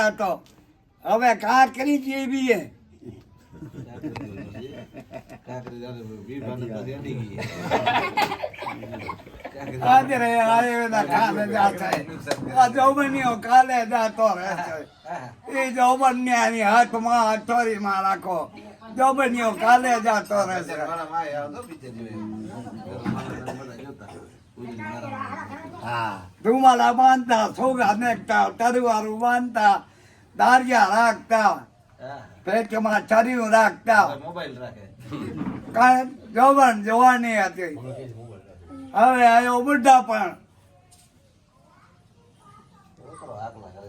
હતો હવે કા કરી જેવી હે આજે રે આયો ના કાલે જાતે આ જોબનીઓ કાલે જાતો રહેશે એ જોબન્યાની હાથમાં હથોરીમાં રાખો. જોબનીઓ કાલે જાતો રહેશે હા ધુમાલા બાંધતા સોગા નેકતા તરવારું બાંધતા દારિયા રાખતા પેટમાં ચરિયું રાખતા મોબાઈલ રાખે જોબન જોવાની હતી હવે આવ્યો બુઢા પણ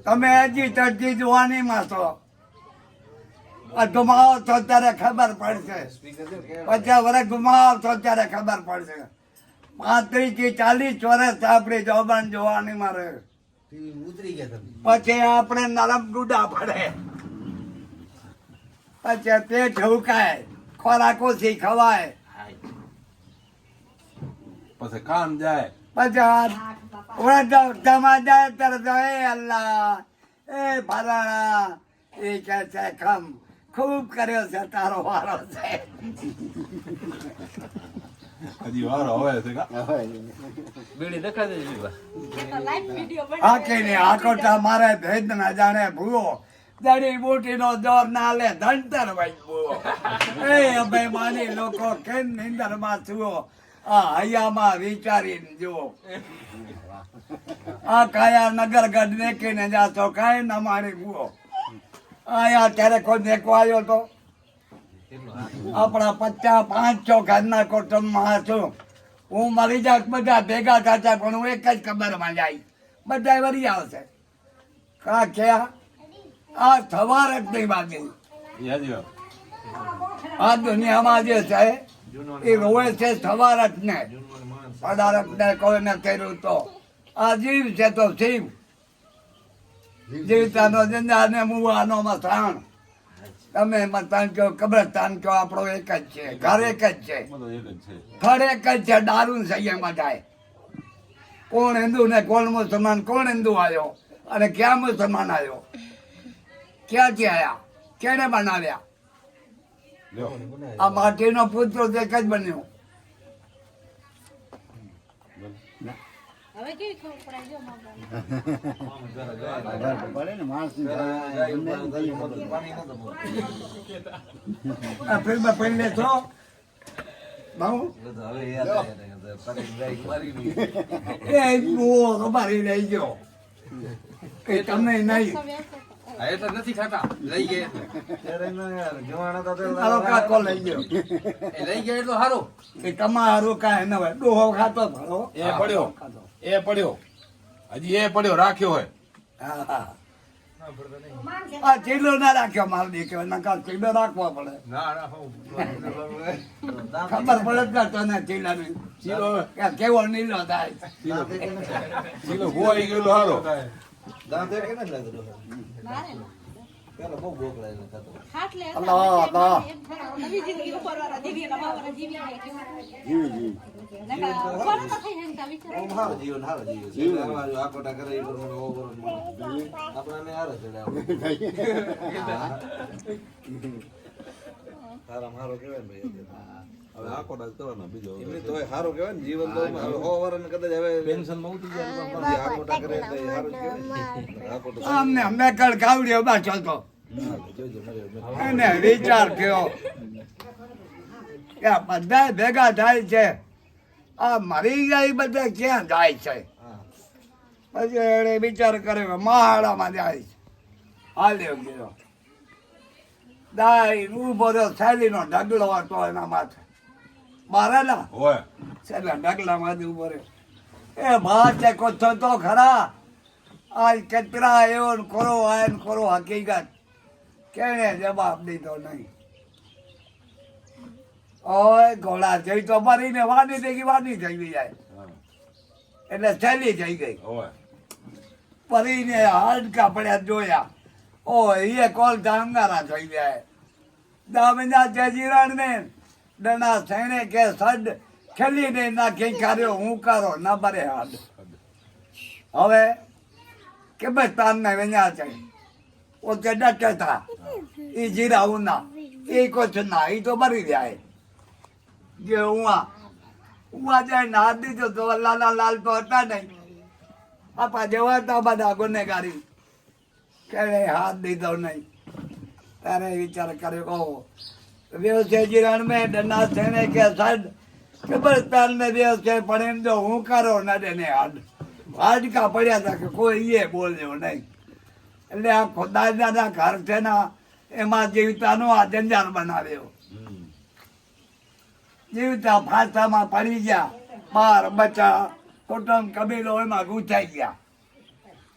તમે હજી ચડતી જોવાનીમાં છો આ ગુમાવો છો ત્યારે ખબર પડશે. પચાસ વર્ષ ગુમાવો છો ત્યારે ખબર પડશે. પાંત્રીસથી ચાલીસ વર્ષ આપણી જોબાન જોવાની મારે. ઉતરી ગયા તમે. પછી આપણે નરમ ડૂડા પડે. પછી તે છવકાય ખોરાકો શીખવાય. પછી કામ જાય. પછી તમા જાય ત્યારે તો એ અલ્લાહ એ ફલાણા એ કે છે ખમ ખૂબ કર્યો છે તારો વારો છે. હજી વાર હવે છે કા? બીડી દેખાડે છે આખી ને આકોટા મારે ભેદ ના જાણે ભૂવો. દડી બુટી નો દોર ના લે ધંતર ભાઈ ભૂવો. એ અભય માની લોકો કેમ નિંદરમાં છુઓ આ હૈયામાં વિચારીને જુઓ. આ કાયા નગર ગઢ દેખીને જાતો કાંઈ ના મારી ભૂવો. આયા ત્યારે કોઈ દેખવા આવ્યો તો? આપણા પચાસ પાંચ છો ઘરના કુટુંબમાં છું. હું મરી જાત બધા ભેગા થતા પણ હું એક જ ખબરમાં જાય. બધા વરી આવશે. કા ક્યાં? આ સવાર જ નહીં વાર. આ દુનિયામાં જે છે, એ રોવે છે સવાર જ ને. પદાર્થ ને કોઈને કર્યું તો. આ જીવ છે તો જીવ. જીવતાનો જિંદા ને મુવાનો મસાણ તમે મતાન કહો કબ્રસ્તાન કહો આપણો એક જ છે ઘર એક જ છે. બધો એક જ છે. દારૂ છે એમ કોણ હિન્દુ ને કોણ મુસલમાન કોણ હિન્દુ આવ્યો અને ક્યાં મુસલમાન આવ્યો ક્યાંથી આવ્યા કેને બનાવ્યા? આ માટીનો પુત્ર એક જ બન્યો. હવે કેવી ખબર પડાય જો મામા ફિલ્મ પહેલે તો બહુ એ બહુ અમારી લઈ ગયો એ તમે નહીં નથી ખાતા લઈ ગયા લઈ ગયો લઈ ગયા એટલો સારું તમારું કાંઈ ન હોય ડોહો ખાતો એ પડ્યો. એ પડ્યો. હજી એ પડ્યો રાખ્યો હોય. હા. હા આ ચીલો ના રાખ્યો મારો દીકરો નકર ચીલો રાખવા પડે. ના ના ખબર પડે. જ ના તને ચીલાની. ચીલો. કેવો નીલો થાય. ચીલો. ચીલો ગયેલો હારો દાંત એક કેમ લાગતો મારે પેલા બહુ ભૂખ લાગે ખાતો અલ્લાહ, અલ્લાહ. નવી જિંદગી ઉપર વાળા જીવી જીવી. હારો. કેવાય ભાઈ આખો ડાક કરવાનો બીજો એમની તો સારું કહેવાય ને જીવન તો હવે સો વર્ષ કદાચ હવે પેન્શનમાં ઉતરી જાય પણ કરે ટકરે તો સારું કહેવાય. ને. આકોટો આમને મેં કળ કાવડ્યો બાછો તો. જોજો એને વિચાર કયો કે આ બધા ભેગા થાય છે. આ મરી જાય બધા ક્યાં જાય છે? પછી એને વિચાર કરે મહાડામાં જાય છે. હાલ્યો ગયો. દાય ઊભો રહ્યો શૈલીનો ઢગલો હતો એના માથે. મારેલા? હોય છેલ્લા ઢગલામાંથી ઊભો રહ્યો. એ ભાત છે કોથો તો ખરા? આ કેટલા એવો ને કરો આયન કરો હકીકત. કેણે જવાબ દીધો નહીં? ઓય ગોળા જઈ તો મરીને વાની થઈ ગઈ વાની થઈ ગઈ જાય એટલે છેલ્લી થઈ ગઈ. હોય પરીને હાડકા પડ્યા જોયા. ઓ એ કોલ ધાંગારા થઈ જાય દામિના જજીરણ ને ડના સૈણે કે સડ ખેલીને નાખી કાર્યો હું કરો, ના બરે હાડ. હવે કે ભાઈ તારને વેણ્યા છે. ઉતે ડટે થા એ જીરા ઉના. એ કુછ ના એ તો બરી જાય. જે ઉવા ઉવા જાય ના દીધો તો લાલા લાલ તો હતા નહીં. આપા જેવા હતા બધા ગુનેગારી. કે હાથ દીધો નહીં. તારે વિચાર કર્યો કહો વ્યવસાય જીરણ મેં ડના થઈને કે સાહેબ કબ્રસ્તાન ને વ્યવસાય પણ એમ જો હું કરો નડે ને હાડ હાડકા પડ્યા હતા કે કોઈ એ બોલ્યો નહીં. એટલે આ ખુદાદાના ઘર છે ને એમાં જીવતાનો આ જંજાર બનાવ્યો. જીવતા ફાંસામાં પડી ગયા. બાર બચા કુટુંબ કબીલો એમાં ગુંચાઈ ગયા.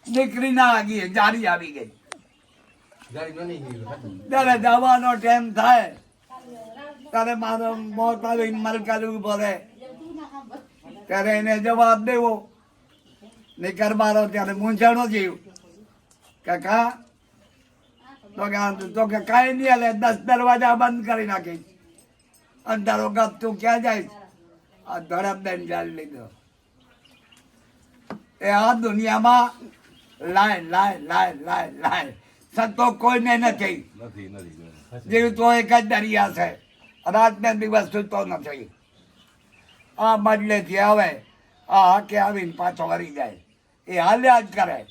દીકરી ના આગી જારી આવી ગઈ. ત્યારે જવાનો ટાઈમ થાય. ત્યારે મારો મોત આવીને કરવું પડે. ત્યારે એને જવાબ દેવો. નીકર મારો ત્યારે મૂંઝાણો જીવ. કે કા તો કે તો કે કાંઈ નહીં હાલે દસ દરવાજા બંધ કરી નાખી. અને તારો ગપ તું ક્યાં જાય? આ ધડપ દઈને ચાલી લીધો એ આ દુનિયામાં લાય લાય લાય લાય લાય સંતો કોઈને નથી. જેવું તો એક જ દરિયા છે. રાત ને દિવસ સૂતો નથી. આ બદલેથી આવે આ હાકે આવીને પાછો વળી જાય. એ હાલ્યા જ કરે.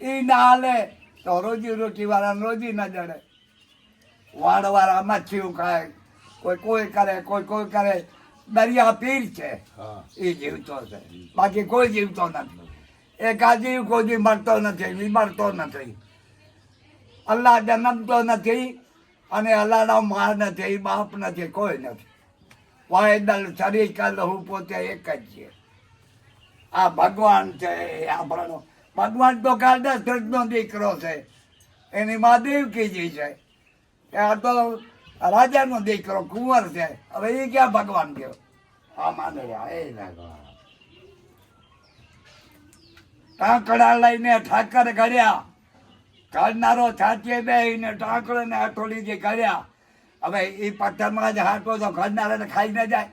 એ ના હાલે તો રોજી રોટી વાળા રોજી ન જડે. વાડ વાળા મચ્છીઓ ખાય. કોઈ કોઈ કરે કોઈ કોઈ કરે. દરિયા પીર છે. હા. એ જીવતો છે. બાકી કોઈ જીવતો નથી. એ કાજી કોઈ મરતો નથી મરતો નથી. અલ્લાહ જન્મતો નથી. અને અલ્લાહનો માર નથી બાપ નથી, કોઈ નથી. વાયદલ શરીર કલ હું પોતે એક જ છે. આ ભગવાન છે આપણો. ભગવાન તો કાળદાસનો દીકરો છે. એની મા દેવકીજી છે. એ આ તો રાજાનો દીકરો, કુંવર છે. હવે એ ક્યાં ભગવાન ગયો? આ માને એ ભગવાન. કાંકડા લઈને ઠાકર ઘડ્યા. કાઢનારો છાતીએ બેહીને ટાંકડો ને હથોડી જે કર્યા. હવે એ પથ્થરમાં જ હાથો તો ઘડનારાને ખાઈ ન જાય.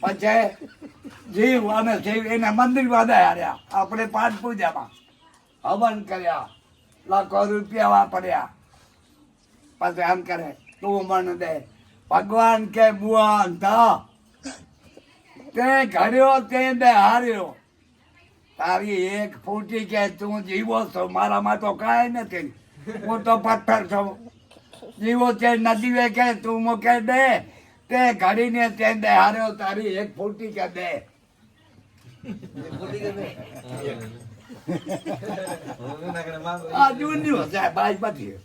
પછી જીવ અને જીવ, એને મંદિર હાર્યા. આપણે પાઠ પૂજામાં. હવન કર્યા. લાખો રૂપિયા વાપર્યા. પછી એમ કરે, તું મન દે. ભગવાન કે બુઆ તે ઘડ્યો, તે બે હાર્યો તારી એક ફૂટી કે તું જીવો છો. મારામાં તો કાંઈ નથી. હું તો પથ્થર છું. જીવો છે નદીએ કે તું મૂકે દે. તે ઘડીને તે દે. હાર્યો તારી એક ફૂટી કે દે. આ જૂન્યું છે ભાઈ પછી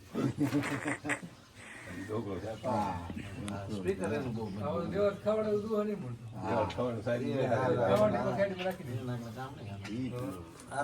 છોકરો